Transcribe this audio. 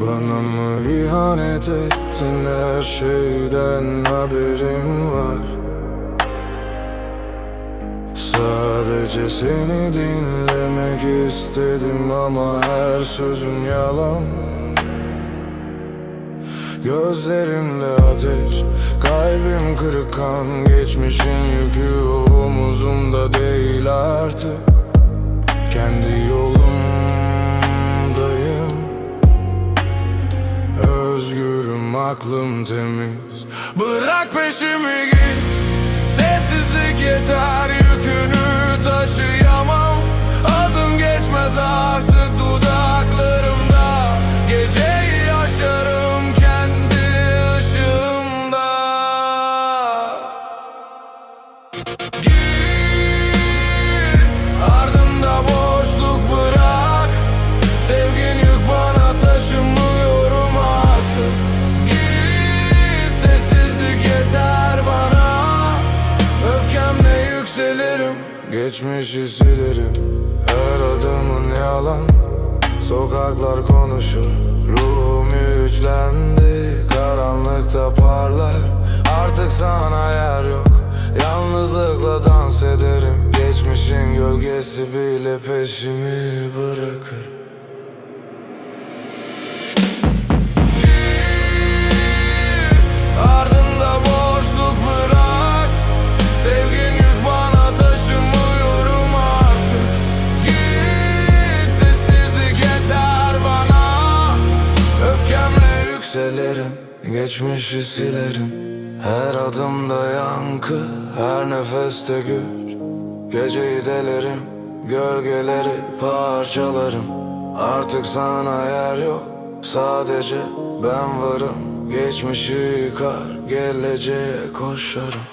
Bana mı ihanet ettin? Her şeyden haberim var. Sadece seni dinlemek istedim ama her sözün yalan. Gözlerimde ateş, kalbim kırık kan Geçmişin yükü omuzumda değil artık. Kendi aklım temiz. Bırak peşimi git. Sessizlik yeter Geçmişi silerim Her adımın yalan Sokaklar konuşur Ruhum yüklendi Karanlıkta parlar. Artık sana yer yok Yalnızlıkla dans ederim. Geçmişin gölgesi bile peşimi bırakır Yükselirim Geçmişi silerim. Her adımda yankı Her nefeste güç Geceyi delerim Gölgeleri parçalarım. Artık sana yer yok Sadece ben varım. Geçmişi yıkar Geleceğe koşarım